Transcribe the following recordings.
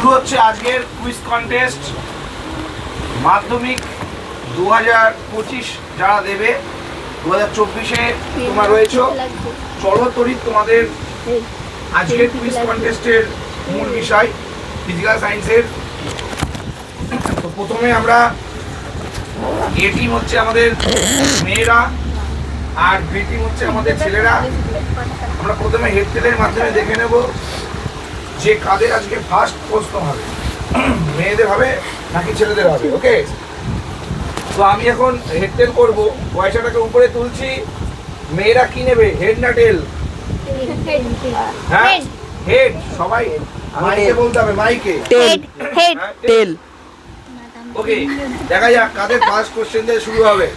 শুরু হচ্ছে আজকের কুইজ কন্টেস্ট মাধ্যমিক দু হাজার পঁচিশ যারা দেবে দু হাজার চব্বিশে তোমরা রয়েছো। চলো তরিত তোমাদের আজকের কুইজ কন্টেস্টের মূল বিষয় ফিজিক্যাল সায়েন্সের তো প্রথমে আমরা এ টিম হচ্ছে আমাদের মেয়েরা, আর বি টিম হচ্ছে আমাদের ছেলেরা। আমরা প্রথমে হেডটেলের মাধ্যমে দেখে নেব। যে কাদের আজকে ফার্স্ট প্রশ্ন হবে মেয়েদের হবে নাকি ছেলেদের হবে ওকে তো আমি এখন হেডটেল করব পয়সাটাকে উপরে তুলছি মেয়েরা কি নেবে হেড না টেল হ্যাঁ? হেড সবাই মাইকে বলতে হবে মাইকে। টেল হেড টেল ওকে দেখা যাক কাদের ফার্স্ট কোশ্চেন দিয়ে শুরু হবে।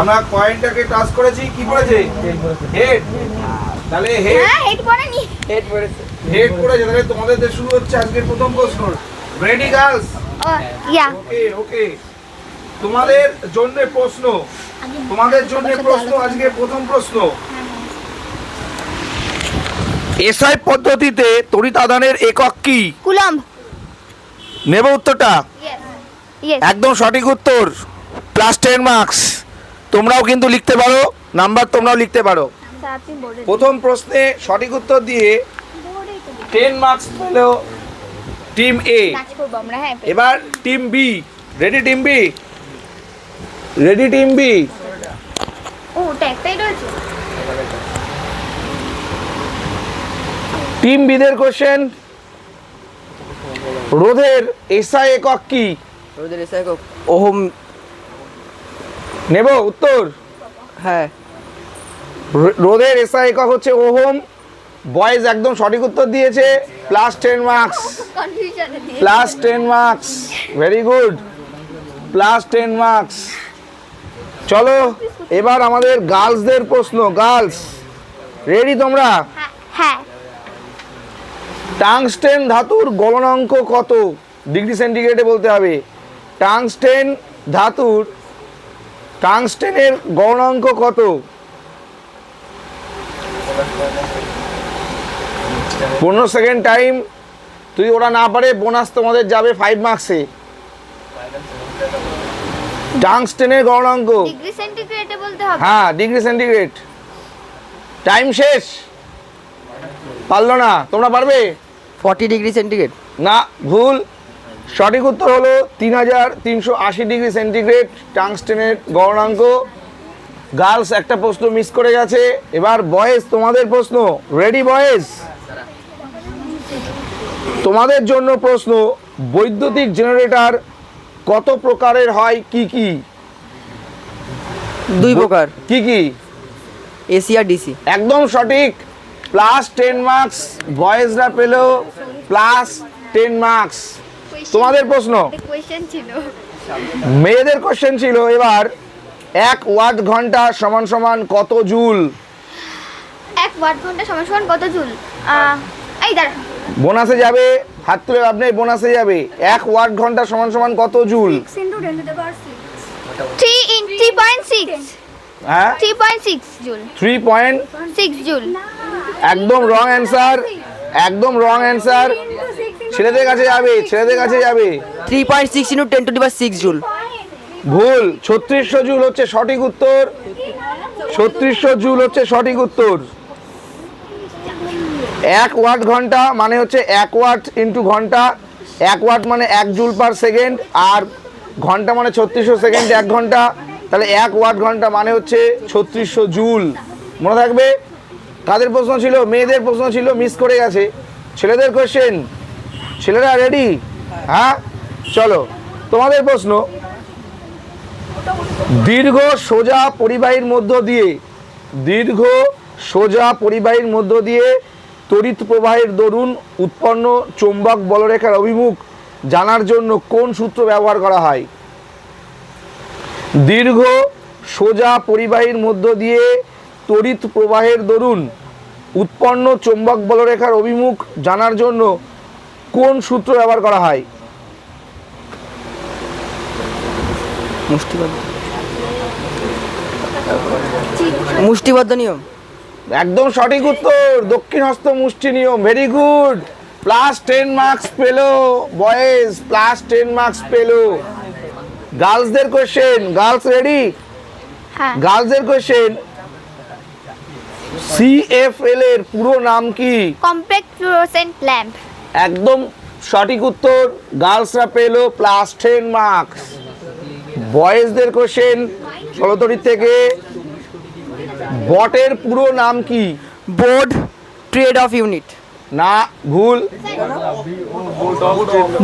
আমরা পয়েন্টটাকে টাচ করেছি কি করেছে? হেড তাহলে হেড হ্যাঁ হেড পড়েনি। হেড পড়েছে। হেড করেছে তাহলে তোমাদের দিয়ে শুরু হচ্ছে আজকের প্রথম প্রশ্ন। রেডি গার্লস ইয়া ওকে ওকে তোমাদের জন্য প্রশ্ন। তোমাদের জন্য প্রশ্ন আজকে প্রথম প্রশ্ন। এসআই পদ্ধতিতে তড়িৎ আদানের একক কি? কুলম্ব। নেব উত্তরটা? একদম সঠিক উত্তর। প্লাস টেন মার্কস তোমরাও কিন্তু লিখতে পারো নাম্বার তোমরাও লিখতে পারো। প্রথম প্রশ্নে সঠিক উত্তর দিয়ে টেন মার্কস পেল টিম এ এবার team B ready team B ready team B team বিদের question রোধের এসআই একক কি? ওদের এসে একক ওহম নেব উত্তর? হ্যাঁ। রো- রোধের এসআই একক হচ্ছে ওহম। বয়েজ একদম সঠিক উত্তর দিয়েছে। Plus ten marks plus ten marks very good plus ten marks চলো এবার আমাদের গার্লসদের প্রশ্ন। গার্লস রেডি তোমরা? হ্যাঁ। হ্যাঁ টাংস্টেন ধাতুর গলনাঙ্ক কত? ডিগ্রি সেন্টিগ্রেডে বলতে হবে। টাংস্টেন ধাতুর টাংস্টেনের গলনাঙ্ক কত? পনেরো সেকেন্ড টাইম তুই ওরা না পারে বোনাস তোমাদের যাবে ফাইভ মার্কসে টাংস্টেনের গলনাঙ্ক ডিগ্রি সেন্টিগ্রেডে বলতে হবে? হ্যাঁ ডিগ্রি সেন্টিগ্রেড টাইম শেষ। পারল না। তোমরা পারবে? ফর্টি ডিগ্রি সেন্টিগ্রেড না ভুল। সঠিক উত্তর হলো তিন হাজার তিনশো আশি ডিগ্রি সেন্টিগ্রেড টাংস্টেনের গণনাঙ্ক গার্লস একটা প্রশ্ন মিস করে গেছে। এবার বয়েজ তোমাদের প্রশ্ন? Ready boys? তোমাদের জন্য প্রশ্ন বৈদ্যুতিক জেনারেটর কত প্রকারের হয় কি কি? দুই প্রকার। কি কি? এসি আর ডিসি। একদম সঠিক। প্লাস টেন মার্কস বয়েজরা পেল প্লাস টেন মার্কস। তোমাদের প্রশ্ন? মেয়েদের কোশ্চেন ছিল। এবার এক ওয়াট ঘণ্টা সমান সমান কত জুল? এক ওয়াট ঘণ্টা সমান সমান কত জুল? এই দাঁড়া বোনাসে যাবে? হাত তুলে লাভ নেই বোনাসে যাবে। এক ওয়াট ঘণ্টা সমান সমান কত joule? Three in three point six হ্যাঁ? Three point six joule. Three point six joule. একদম রং অ্যান্সার একদম রং অ্যান্সার ছেলেদের কাছে যাবে ছেলেদের কাছে যাবে। Three point six into ten to the power six joule. ভুল, ছত্রিশশো জুল হচ্ছে সঠিক উত্তর। ছত্রিশশো জুল হচ্ছে সঠিক উত্তর। এক ওয়াট ঘণ্টা মানে হচ্ছে এক ওয়াট ইন্টু ঘণ্টা। এক ওয়াট মানে এক জুল পার সেকেন্ড আর ঘণ্টা মানে ছত্রিশশো সেকেন্ড এক ঘণ্টা। তাহলে এক ওয়াট ঘণ্টা মানে হচ্ছে ছত্রিশশো জুল। মনে থাকবে? কাদের প্রশ্ন ছিল, মেয়েদের প্রশ্ন ছিল মিস করে গেছে। ছেলেদের কোয়েশ্চেন ছেলেরা রেডি হ্যাঁ? চলো, তোমাদের প্রশ্ন। দীর্ঘ সোজা পরিবাহীর মধ্য দিয়ে, দীর্ঘ সোজা পরিবাহীর মধ্য দিয়ে তড়িৎ প্রবাহের দরুন উৎপন্ন চৌম্বক বলরেখার অভিমুখ জানার জন্য কোন সূত্র ব্যবহার করা হয়? দীর্ঘ সোজা পরিবাহীর মধ্য দিয়ে তড়িৎ প্রবাহের দরুন উৎপন্ন চৌম্বক বলরেখার অভিমুখ জানার জন্য কোন সূত্র ব্যবহার করা হয়? মুষ্টিবদ্ধ। মুষ্টিবদ্ধ নিয়ম। একদম সঠিক উত্তর। দক্ষিণ হস্ত মুষ্টি নিয়ম। Very good plus ten marks পেল। বয়েজ প্লাস টেন মার্কস পেল। গার্লসদের কোশ্চেন গার্লস রেডি হ্যাঁ। গার্লসদের কোশ্চেন সিএফএল এর পুরো নাম কি? কম্প্যাক্ট ফ্লুরোসেন্ট ল্যাম্প একদম সঠিক উত্তর। গার্লসরা পেল প্লাস টেন মার্কস বয়েজদের কোশ্চেন ষোলোতরির থেকে বটের পুরো নাম কি? Board trade of unit. না ভুল।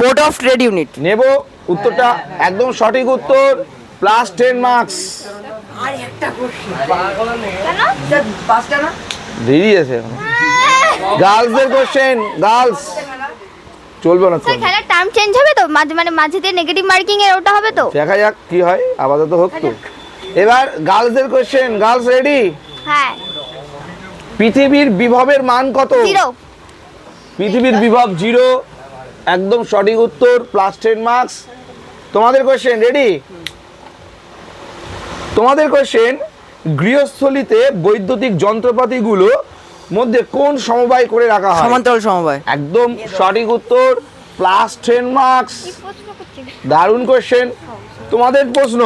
Board of trade unit. নেব উত্তরটা একদম সঠিক উত্তর প্লাস টেন মার্কস। দেরি আছে গার্লসদের কোশ্চেন গার্লস। চলবে না তো স্যার খেলার টার্ম চেঞ্জ হবে তো? মাঝে মানে মাঝে দিয়ে নেগেটিভ মার্কিং এর ওটা হবে তো? দেখা যাক কি হয় আপাতত হোক তো। এবার গার্লসদের কোশ্চেন গার্লস রেডি হ্যাঁ। পৃথিবীর বিভবের মান কত? জিরো পৃথিবীর বিভব জিরো একদম সঠিক উত্তর প্লাস টেন মার্কস তোমাদের কোশ্চেন রেডি তোমাদের কোশ্চেন গৃহস্থলিতে বৈদ্যুতিক যন্ত্রপাতিগুলো মধ্যে কোন সমবায় করে রাখা হয়? সমান্তরাল সমবায়। একদম সঠিক উত্তর প্লাস টেন মার্কস দারুণ কোশ্চেন তোমাদের প্রশ্ন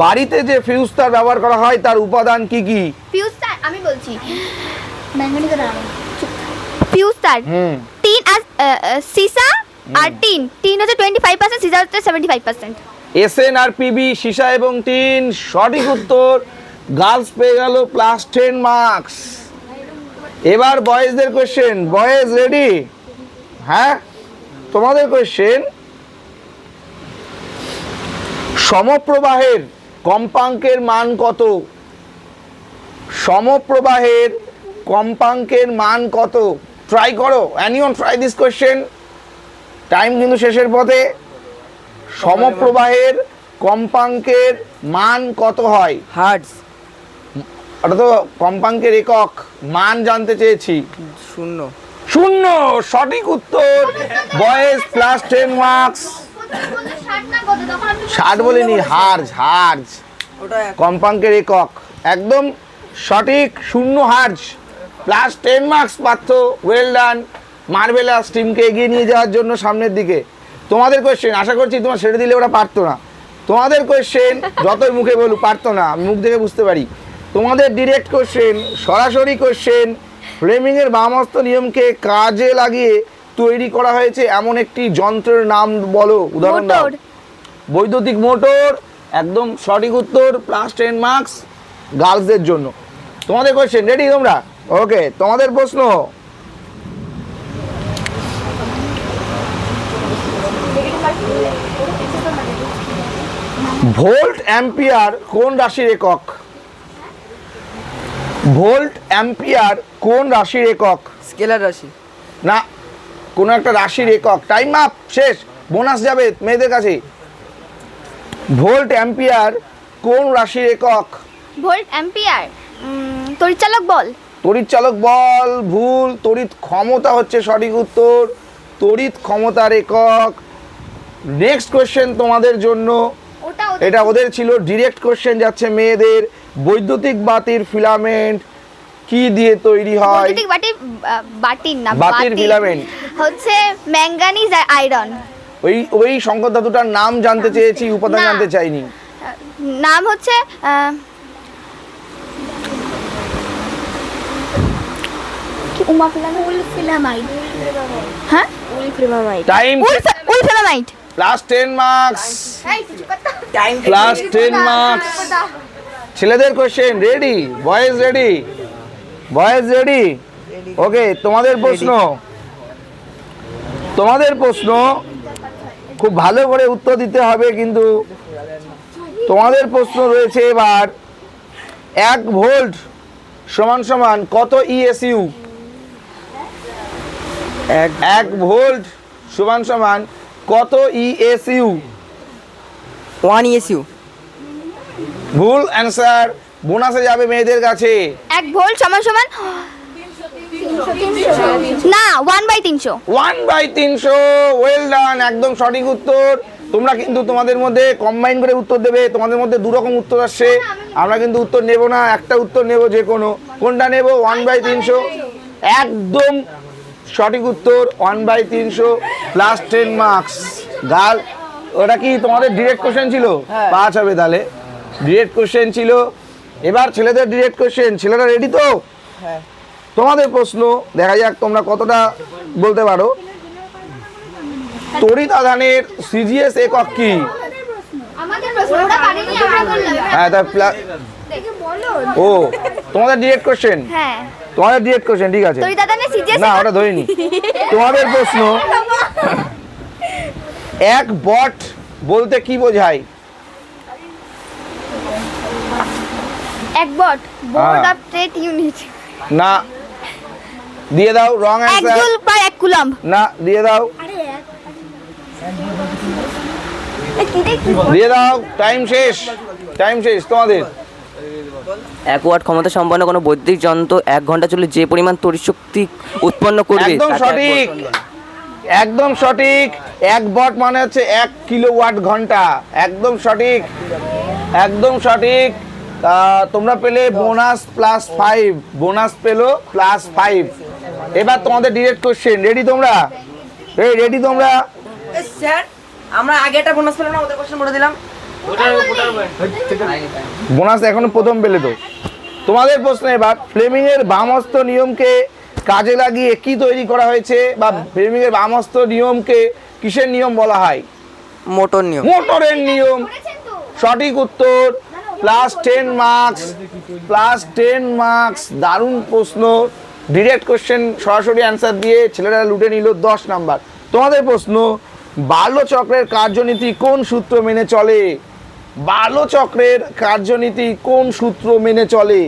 বাড়িতে যে ফিউজ তার ব্যবহার করা হয় তার উপাদান কি কি? ফিউজ তার আমি বলছি। ফিউজ তার হুম। টিন আর সিসা আর টিন। টিন হচ্ছে টোয়েন্টি ফাইভ পার্সেন্ট সিসা হচ্ছে সেভেন্টি ফাইভ পার্সেন্ট এসএন আর পিবি সীসা এবং টিন সঠিক উত্তর গার্লস পেয়ে গেল প্লাস টেন মার্কস এবার বয়েজদের কোশ্চেন বয়েজ রেডি হ্যাঁ? তোমাদের কোশ্চেন সমপ্রবাহের কম্পাঙ্কের মান কত? সমপ্রবাহের কম্পাঙ্কের মান কত? ট্রাই করো anyone try this question time কিন্তু শেষের পথে। সমপ্রবাহের কম্পাঙ্কের মান কত হয়? হার্টস ওটা তো কম্পাঙ্কের একক মান জানতে চেয়েছি। শূন্য। শূন্য সঠিক উত্তর বয়েস প্লাস টেন মার্কস। ষাট বলিনি হার্জ হার্জ কম্পাঙ্কের একক। একদম সঠিক শূন্য হার্জ। প্লাস টেন মার্কস পাচ্ছ। ওয়েল ডান মার্বেলাস টিমকে এগিয়ে নিয়ে যাওয়ার জন্য সামনের দিকে। তোমাদের কোয়েশ্চেন আশা করছি তোমার ছেড়ে দিলে ওরা পারতো না। তোমাদের কোয়েশ্চেন যতই মুখে বলু পারতো না। আমি মুখ দেখে বুঝতে পারি। তোমাদের ডিরেক্ট কোশ্চেন সরাসরি কোশ্চেন ফ্লেমিংয়ের বামস্ত নিয়মকে কাজে লাগিয়ে তৈরি করা হয়েছে এমন একটি যন্ত্রের নাম বলো উদাহরণ দাও। বৈদ্যুতিক মোটর একদম সঠিক উত্তর প্লাস টেন মার্কস গার্লসদের জন্য। তোমাদের কোয়েশ্চেন রেডি তোমরা? ওকে তোমাদের প্রশ্ন। ভোল্ট অ্যাম্পিয়ার কোন রাশির একক? ভোল্ট অ্যাম্পিয়ার কোন রাশির একক? স্কেলার রাশি। না কোনো একটা রাশির একক। টাইম আপ শেষ বোনাস যাবে মেয়েদের কাছে। ভোল্ট অ্যাম্পিয়ার কোন রাশির একক? ভোল্ট অ্যাম্পিয়ার তরিচালক বল। তড়িৎ চালক বল ভুল তড়িৎ ক্ষমতা হচ্ছে সঠিক উত্তর। তড়িৎ ক্ষমতার একক। নেক্সট কোশ্চেন তোমাদের জন্য। এটা ওদের ছিল ডিরেক্ট কোশ্চেন যাচ্ছে মেয়েদের। বৈদ্যুতিক বাতির ফিলামেন্ট কি দিয়ে তৈরি হয়? বৈদ্যুতিক বাটি বাটির না বাতির filament। হচ্ছে ম্যাঙ্গানিজ আর আয়রন। ওই ওই সংকট ধাতুটার নাম জানতে চেয়েছি উপাদান জানতে চাইনি। নাম হচ্ছে আহ, কি উমা ফিলামাইট। উল হ্যাঁ time plus marks. Plus marks. ছেলেদের question ready boys ready boys ready? Okay তোমাদের প্রশ্ন। তোমাদের প্রশ্ন খুব ভালো করে উত্তর দিতে হবে কিন্তু তোমাদের প্রশ্ন রয়েছে এবার এক ভোল্ট সমান সমান কত E ইএসইউ এক এক ভোল্ট সমান সমান কত E ইএসইউ ওয়ান ইএসইউ ভুল অ্যান্সার। বোনাসে যাবে মেয়েদের কাছে। এক ভোল্ট সমান সমান? না ওয়ান বাই তিনশো। ওয়ান বাই তিনশো ওয়েল ডান একদম সঠিক উত্তর। তোমরা কিন্তু তোমাদের মধ্যে কম্বাইন করে উত্তর দেবে তোমাদের মধ্যে দু রকম উত্তর আসছে। আমরা কিন্তু উত্তর নেব না একটা উত্তর নেব যে কোনো। কোনটা নেব? ওয়ান বাই তিনশো। একদম সঠিক উত্তর ওয়ান বাই তিনশো প্লাস টেন মার্কস গার্ল ওটা কি তোমাদের ডিরেক্ট কোশ্চেন ছিল? পাঁচ হবে তাহলে। ডিরেক্ট কোশ্চেন ছিল এবার ছেলেদের ডিরেক্ট কোশ্চেন ছেলেরা রেডি তো? হ্যাঁ। তোমাদের প্রশ্ন দেখা যাক তোমরা কতটা বলতে পারো। তড়িৎ আধানের সিজিএস একক কি? হ্যাঁ তা প্লা- ও তোমাদের ডিরেক্ট কোশ্চেন হ্যাঁ। তোমাদের ডিরেক্ট কোশ্চেন ঠিক আছে। না ওটা ধরিনি। তোমাদের প্রশ্ন এক বট বলতে কি বোঝায়? এক BOT board. Of trade unit না দিয়ে দাও রং এক জুল পার এক কুলম্ব। না দিয়ে দাও। দিয়ে দাও টাইম শেষ টাইম শেষ তোমাদের। এক ওয়াট ক্ষমতা সম্পন্ন কোনো বৈদ্যুতিক যন্ত্র এক ঘণ্টা চলে যে পরিমাণ তড়িৎ শক্তি উৎপন্ন করবে একদম সঠিক। একদম সঠিক। এক বট মানে হচ্ছে এক কিলোওয়াট ঘণ্টা। একদম সঠিক। একদম সঠিক। তা তোমরা পেলে বোনাস প্লাস ফাইভ বোনাস পেল প্লাস ফাইভ এবার তোমাদের ডিরেক্ট কোশ্চেন রেডি তোমরা? এই রেডি তোমরা? স্যার আমরা আগে একটা বোনাস পেলাম না ওদের কোশ্চেন বলে দিলাম। বোনাস এখনও প্রথম পেলে তো। তোমাদের প্রশ্ন এবার ফ্লেমিং এর বামস্ত নিয়মকে কাজে লাগিয়ে কি তৈরি করা হয়েছে বা ফ্লেমিং এর বামস্ত নিয়মকে কিসের নিয়ম বলা হয়? মোটর নিয়ম। মোটরের নিয়ম। সঠিক উত্তর plus ten marks plus ten marks দারুণ প্রশ্ন। ডিরেক্ট কোশ্চেন সরাসরি অ্যান্সার দিয়ে ছেলেরা লুটে নিল দশ নাম্বার। তোমাদের প্রশ্ন বাল্যচক্রের কার্যনীতি কোন সূত্র মেনে চলে? বাল্যচক্রের কার্যনীতি কোন সূত্র মেনে চলে?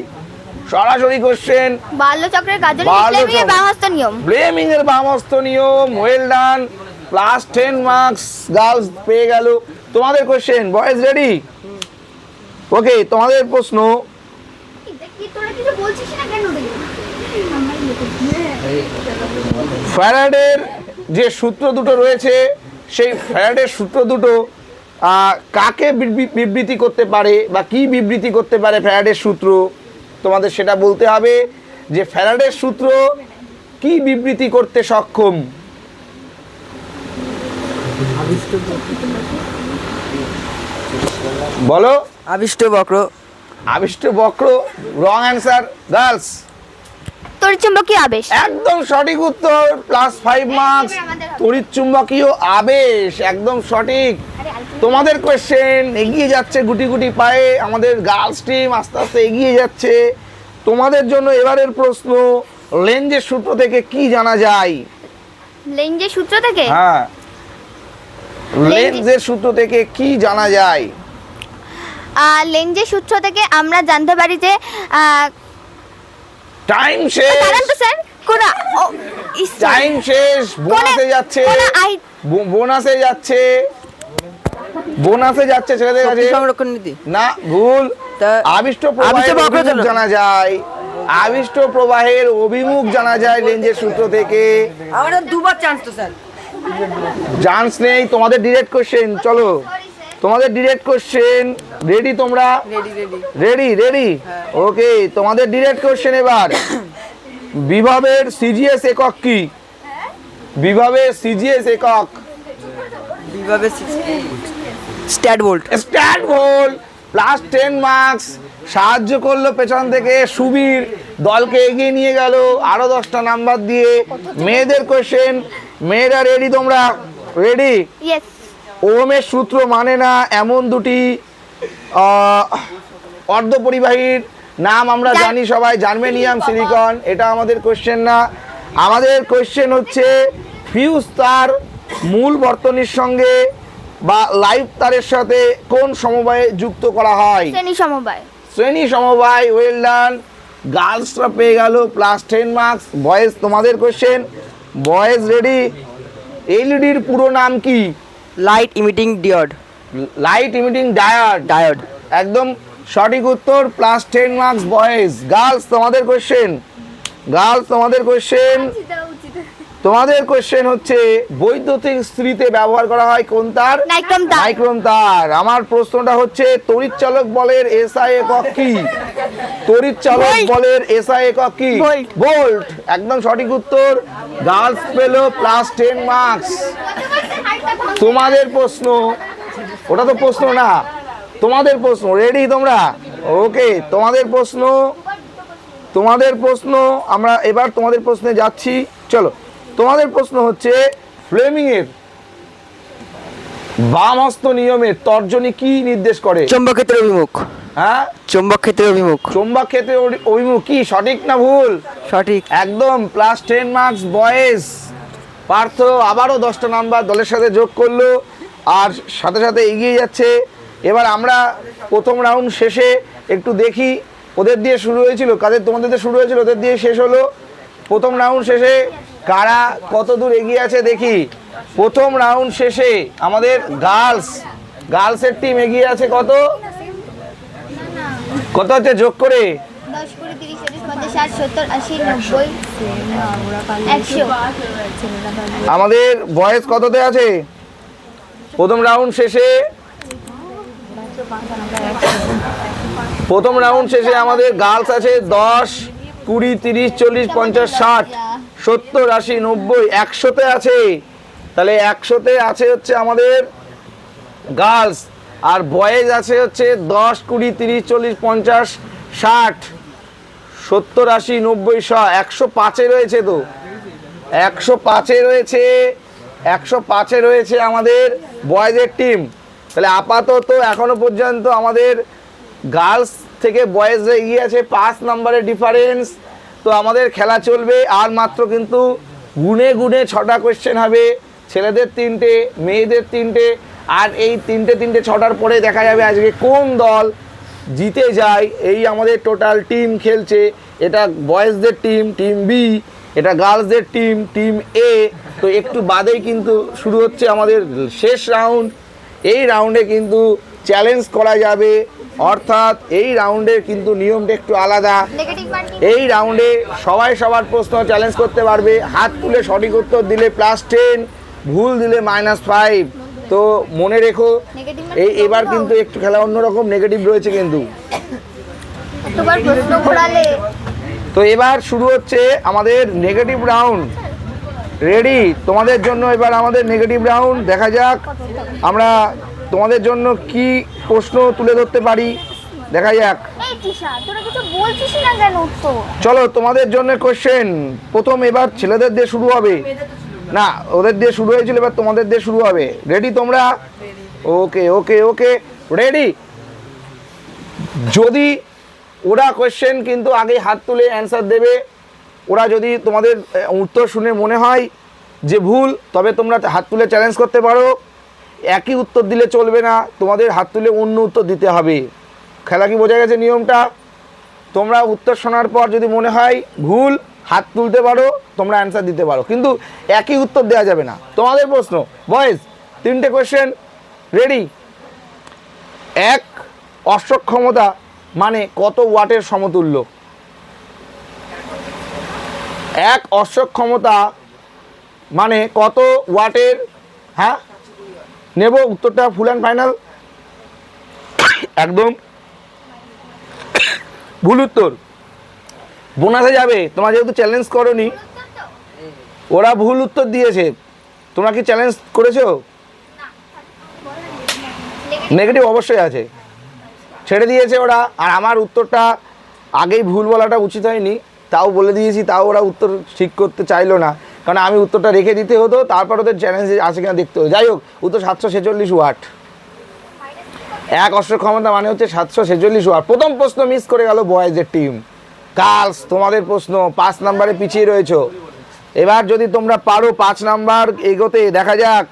সরাসরি কোশ্চেন বাল্যচক্রের কাজ বামস্ত নিয়ম। ব্লেমিং এর বামস্ত নিয়ম well done plus ten marks girls পেয়ে গেল। তোমাদের কোশ্চেন বয়েজ রেডি ওকে তোমাদের প্রশ্ন? ফ্যারাডের যে সূত্র দুটো রয়েছে সেই ফ্যারাডের সূত্র দুটো কাকে বিবৃতি করতে পারে বা কি বিবৃতি করতে পারে ফ্যারাডের সূত্র? তোমাদের সেটা বলতে হবে যে ফ্যারাডের সূত্র কি বিবৃতি করতে সক্ষম? বলো। আবিষ্ট বক্র। আবিষ্ট বক্র রং অ্যান্সার গার্লস তোর চুম্বকীয় আবেশ। একদম সঠিক উত্তর প্লাস ফাইভ মার্কস তড়িৎ চুম্বকীয় আবেশ একদম সঠিক। তোমাদের কোয়েশ্চেন এগিয়ে যাচ্ছে গুটি গুটি পায়ে আমাদের গার্লস টিম আস্তে আস্তে এগিয়ে যাচ্ছে। তোমাদের জন্য এবারের প্রশ্ন লেঞ্জের সূত্র থেকে কি জানা যায়? লেঞ্জের সূত্র থেকে? হ্যাঁ। লেন্সের সূত্র থেকে কি জানা যায়? আহ, লেঞ্জের সূত্র থেকে আমরা জানতে পারি যে টাইম শেষ। দাঁড়ান তো স্যার। কোন টাইম শেষ। বোনাসে যাচ্ছে। বোনাসে যাচ্ছে। বোনাসে যাচ্ছে ছেলেদের কাছে। সংরক্ষণ নীতি। না ভুল। তা- আবিষ্ট প্রবাহের। জানা যায়। আবিষ্ট প্রবাহের অভিমুখ জানা যায় লেন্সের সূত্র থেকে। আমাদের দুবার চান্স তো স্যার। চান্স নেই তোমাদের ডিরেক্ট কোশ্চেন চলো। তোমাদের ডিরেক্ট কোশ্চেন রেডি তোমরা? Ready ready ready ready okay তোমাদের ডিরেক্ট কোশ্চেন এবার. বিভবের সিজিএস একক কি? বিভবের সিজিএস একক? বিভাবে স্ট্যাট ভোল্ট স্ট্যাট গোল প্লাস টেন মার্কস সাহায্য করল পেছন থেকে সুবীর। দলকে এগিয়ে নিয়ে গেল। আরও দশটা নাম্বার দিয়ে। মেয়েদের কোশ্চেন মেয়েরা রেডি তোমরা? রেডি ইয়েস ওমের সূত্র মানে না এমন দুটি অর্ধপরিবাহীর নাম আমরা জানি সবাই জার্মেনিয়াম সিলিকন এটা আমাদের কোশ্চেন না। আমাদের কোয়েশ্চেন হচ্ছে ফিউজ তার মূল বর্তনীর সঙ্গে বা লাইভ তারের সাথে কোন সমবায়ে যুক্ত করা হয়? শ্রেণি সমবায়। শ্রেণি সমবায় ওয়েল ডান গার্লসরা পেয়ে গেল প্লাস টেন মার্কস বয়েজ তোমাদের কোয়েশ্চেন বয়েজ রেডি এলইডির পুরো নাম কি? Light emitting diode light emitting Dier diode একদম সঠিক উত্তর plus ten marks boys girls তোমাদের কোয়েশ্চেন গার্লস তোমাদের কোশ্চেন তোমাদের কোশ্চেন হচ্ছে বৈদ্যুতিক স্ত্রীতে ব্যবহার করা হয় কোন তার? নাইক্রোম তার। নাইক্রোম তার। আমার প্রশ্নটা হচ্ছে তড়িৎ চালক বলের এসআই একক কি? তড়িৎ চালক. বলের এসআই একক কি. ভোল্ট। একদম সঠিক উত্তর গার্লস পেল প্লাস টেন মার্কস তোমাদের প্রশ্ন ওটা তো প্রশ্ন না তোমাদের প্রশ্ন রেডি তোমরা? ওকে তোমাদের প্রশ্ন তোমাদের প্রশ্ন আমরা এবার তোমাদের প্রশ্নে যাচ্ছি। চলো। তোমাদের প্রশ্ন হচ্ছে ফ্লেমিং এর বামহস্ত নিয়মের তর্জনী কি নির্দেশ করে? চৌম্বক ক্ষেত্রের অভিমুখ। হ্যাঁ? চৌম্বক ক্ষেত্রের অভিমুখ। চুম্বক ক্ষেত্রে অভি- অভিমুখ কি? সঠিক না ভুল? সঠিক। একদম plus ten marks boys Partha আবারও দশটা নাম্বার দলের সাথে যোগ করল আর সাথে সাথে এগিয়ে যাচ্ছে। এবার আমরা প্রথম রাউন্ড শেষে একটু দেখি ওদের দিয়ে শুরু হয়েছিল কাদের তোমাদের দিয়ে শুরু হয়েছিল ওদের দিয়ে শেষ হলো। প্রথম রাউন্ড শেষে কারা কত দূর এগিয়ে আছে দেখি। প্রথম রাউন্ড শেষে আমাদের গার্লস। গার্লসের টিম এগিয়ে আছে কত? কত হচ্ছে যোগ করে? আমাদের বয়স কততে আছে? প্রথম রাউন্ড শেষে প্রথম রাউন্ড শেষে আমাদের গার্লস আছে দশ কুড়ি তিরিশ চল্লিশ পঞ্চাশ ষাট। সত্তর, আশি, নব্বই, একশোতে আছে। তাহলে একশোতে আছে হচ্ছে আমাদের গার্লস, আর বয়েজ আছে হচ্ছে দশ, কুড়ি, তিরিশ, চল্লিশ, পঞ্চাশ, ষাট, সত্তর, আশি, নব্বই, শ, একশো পাঁচে রয়েছে তো। একশো পাঁচে রয়েছে, একশো পাঁচে রয়েছে আমাদের বয়েজের টিম তাহলে আপাতত এখনও পর্যন্ত আমাদের গার্লস থেকে বয়েজরা এগিয়ে আছে, পাঁচ নম্বরের ডিফারেন্স তো আমাদের খেলা চলবে, আর মাত্র কিন্তু গুনে গুনে ছটা কোয়েশ্চেন হবে। ছেলেদের তিনটে, মেয়েদের তিনটে, আর এই তিনটে তিনটে ছটার পরে দেখা যাবে আজকে কোন দল জিতে যায়। এই আমাদের টোটাল টিম খেলছে। এটা বয়েজদের টিম টিম বি এটা গার্লসদের টিম টিম এ তো একটু বাদেই কিন্তু শুরু হচ্ছে আমাদের শেষ রাউন্ড এই রাউন্ডে কিন্তু চ্যালেঞ্জ করা যাবে। অর্থাৎ এই রাউন্ডের কিন্তু নিয়মটা একটু আলাদা। এই রাউন্ডে সবাই সবার প্রশ্ন চ্যালেঞ্জ করতে পারবে। হাত তুলে সঠিক উত্তর দিলে প্লাস টেন ভুল দিলে মাইনাস ফাইভ তো মনে রেখো এই এবার কিন্তু একটু খেলা অন্যরকম নেগেটিভ রয়েছে কিন্তু। তো এবার শুরু হচ্ছে আমাদের নেগেটিভ রাউন্ড রেডি তোমাদের জন্য এবার আমাদের নেগেটিভ রাউন্ড দেখা যাক আমরা তোমাদের জন্য কি প্রশ্ন তুলে ধরতে পারি? দেখা যাক। চলো তোমাদের জন্য কোশ্চেন প্রথম এবার ছেলেদের দিয়ে শুরু হবে। না ওদের দিয়ে শুরু হয়েছিল এবার তোমাদের দিয়ে শুরু হবে। রেডি তোমরা? ওকে ওকে ওকে রেডি যদি ওরা কোশ্চেন কিন্তু আগে হাত তুলে অ্যান্সার দেবে ওরা যদি তোমাদের উত্তর শুনে মনে হয় যে ভুল তবে তোমরা হাত তুলে চ্যালেঞ্জ করতে পারো। একই উত্তর দিলে চলবে না, তোমাদের হাত তুলে অন্য উত্তর দিতে হবে। খেলা কি বোঝা গেছে নিয়মটা? তোমরা উত্তর শোনার পর যদি মনে হয় ভুল, হাত তুলতে পারো, তোমরা অ্যান্সার দিতে পারো। কিন্তু একই উত্তর দেওয়া যাবে না। তোমাদের প্রশ্ন বয়েস তিনটে কোয়েশ্চেন রেডি এক অশ্বক্ষমতা মানে কত ওয়াটের সমতুল্য? এক অশ্বক্ষমতা মানে কত ওয়াটের হ্যাঁ? নেব উত্তরটা ফুল অ্যান্ড ফাইনাল। একদম। ভুল উত্তর। বোনাসে যাবে। তোমরা যেহেতু চ্যালেঞ্জ করনি, ওরা ভুল উত্তর দিয়েছে। তোমরা কি চ্যালেঞ্জ করেছ? নেগেটিভ অবশ্যই আছে। ছেড়ে দিয়েছে ওরা। আর আমার উত্তরটা আগেই ভুল বলাটা উচিত হয়নি। তাও বলে দিয়েছি, তাও ওরা উত্তর ঠিক করতে চাইলো না। কারণ আমি উত্তরটা রেখে দিতে হতো, তারপর ওদের চ্যালেঞ্জ আছে কিনা দেখতে হতো। যাই হোক, উত্তর সাতশো ছেচল্লিশ ওয়াট। এক অস্ত্র ক্ষমতা মানে হচ্ছে সাতশো ছেচল্লিশ ওয়াট। প্রথম প্রশ্ন মিস করে গেল বয়েজের টিম কালস তোমাদের প্রশ্ন, পাঁচ নাম্বারে পিছিয়ে রয়েছো। এবার যদি তোমরা পারো পাঁচ নাম্বার এগোতে, দেখা যাক।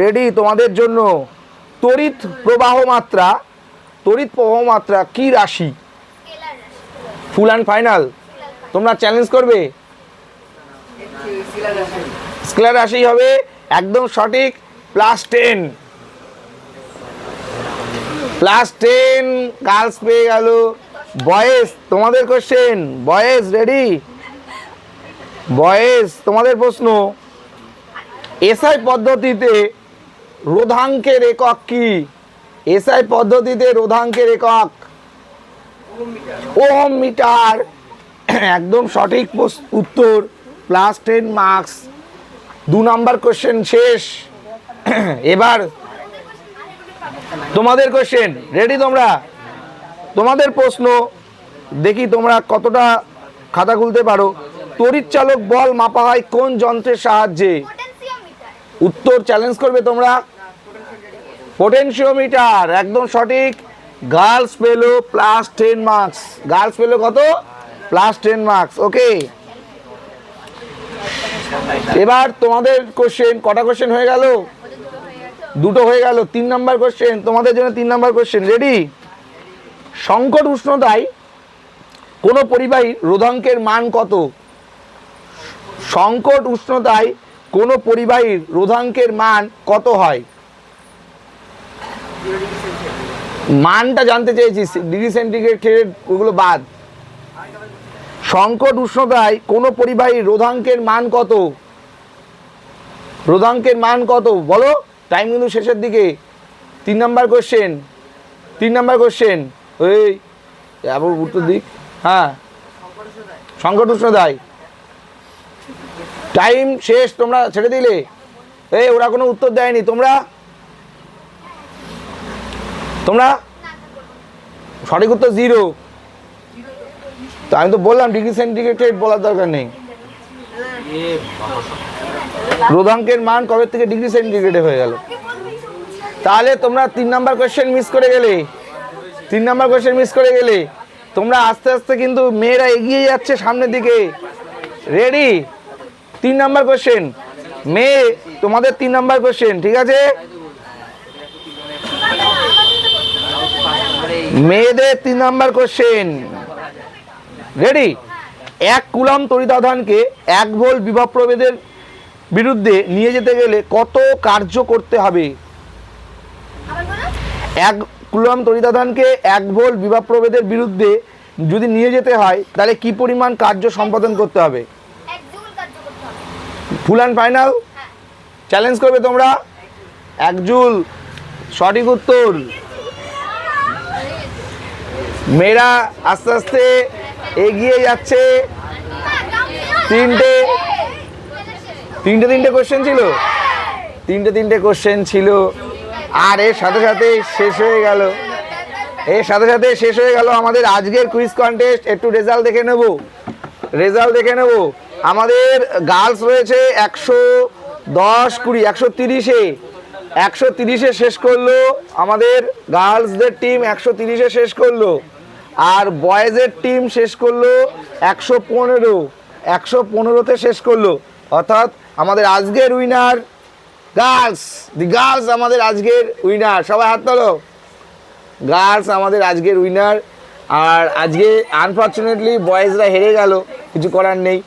রেডি তোমাদের জন্য তড়িৎ প্রবাহ মাত্রা, তড়িৎ প্রবাহ মাত্রা কি রাশি? ফুল অ্যান্ড ফাইনাল তোমরা চ্যালেঞ্জ করবে? স্কেলার রাশি হবে একদম সঠিক plus ten plus ten girls পেয়ে গেল। বয়েস তোমাদের কোশ্চেন বয়েস রেডি বয়েস তোমাদের প্রশ্ন। এসআই পদ্ধতিতে রোধাঙ্কের একক কি? এসআই পদ্ধতিতে রোধাঙ্কের একক? Ohm metre. একদম সঠিক উত্তর প্লাস টেন মার্কস দু নাম্বার কোশ্চেন শেষ। এবার তোমাদের কোশ্চেন রেডি তোমরা? তোমাদের প্রশ্ন, দেখি তোমরা কতটা খাতা খুলতে পারো। তড়িৎ চালক বল মাপা হয় কোন যন্ত্রের সাহায্যে? উত্তর চ্যালেঞ্জ করবে তোমরা। পোটেনশিওমিটার একদম সঠিক। গার্লস পেল প্লাস টেন মার্কস গার্লস পেল কত? প্লাস টেন মার্কস ওকে এবার তোমাদের কোশ্চেন কটা কোশ্চেন হয়ে গেল? দুটো হয়ে গেল, তিন নাম্বার কোশ্চেন তোমাদের জন্য তিন নাম্বার কোশ্চেন রেডি সংকট উষ্ণতায় কোনো পরিবাহীর রোধাঙ্কের মান কত? সংকট উষ্ণতায় কোনো পরিবাহীর রোধাঙ্কের মান কত হয়? মানটা জানতে চেয়েছি, ডিগ্রি সেন্টিগ্রেড ওগুলো বাদ। সংকট উষ্ণতায় কোনো পরিবাহী রোধাঙ্কের মান কত? রোধাঙ্কের মান কত? বলো। টাইম কিন্তু শেষের দিকে। তিন নাম্বার কোশ্চেন তিন নাম্বার কোশ্চেন ওই আবার উত্তর দিক। হ্যাঁ। সংকট উষ্ণতায় টাইম শেষ, তোমরা ছেড়ে দিলে। এই, ওরা কোনো উত্তর দেয়নি। তোমরা? তোমরা? সঠিক উত্তর জিরো তো আমি তো বললাম ডিগ্রি সেন্টিগ্রেড বলার দরকার নেই। রোধাঙ্কের মান কবে থেকে ডিগ্রি সেন্টিগ্রেডে হয়ে গেল? তাহলে তোমরা তিন নাম্বার কোয়েশ্চেন মিস করে গেলে, তিন নাম্বার কোয়েশ্চেন মিস করে গেলে, তোমরা আস্তে আস্তে কিন্তু মেয়েরা এগিয়ে যাচ্ছে সামনের দিকে। রেডি তিন নাম্বার কোয়েশ্চেন মেয়ে, তোমাদের তিন নাম্বার কোয়েশ্চেন ঠিক আছে? মেয়েদের তিন নাম্বার কোশ্চেন রেডি এক কুলাম তরিদাধানকে এক ভোল বিভব প্রভেদের বিরুদ্ধে নিয়ে যেতে গেলে কত কার্য করতে হবে? এক কুলাম তরিদাধানকে এক ভোল্ট বিভব প্রভেদের বিরুদ্ধে যদি নিয়ে যেতে হয় তাহলে কি পরিমাণ কার্য সম্পাদন করতে হবে? Full and final? চ্যালেঞ্জ করবে তোমরা? এক জুল। সঠিক উত্তর। মেয়েরা আস্তে আস্তে এগিয়ে যাচ্ছে। তিনটে। তিনটে তিনটে কোশ্চেন ছিল। তিনটে তিনটে কোশ্চেন ছিল। আর এর সাথে সাথে শেষ হয়ে গেল। এর সাথে সাথে শেষ হয়ে গেল আমাদের আজকের কুইজ কন্টেস্ট একটু রেজাল্ট দেখে নেব। রেজাল্ট দেখে নেব। আমাদের গার্লস রয়েছে একশো দশ কুড়ি, একশো তিরিশে একশো তিরিশে শেষ করল আমাদের গার্লসদের টিম একশো তিরিশে শেষ করল। আর বয়েজের টিম শেষ করল একশো পনেরো। একশো পনেরোতে শেষ করল। অর্থাৎ আমাদের আজকের উইনার গার্লস দি গার্লস আমাদের আজকের উইনার সবাই হাত তোলো। গার্লস আমাদের আজকের উইনার আর আজকে আনফর্চুনেটলি বয়েজরা হেরে গেল, কিছু করার নেই।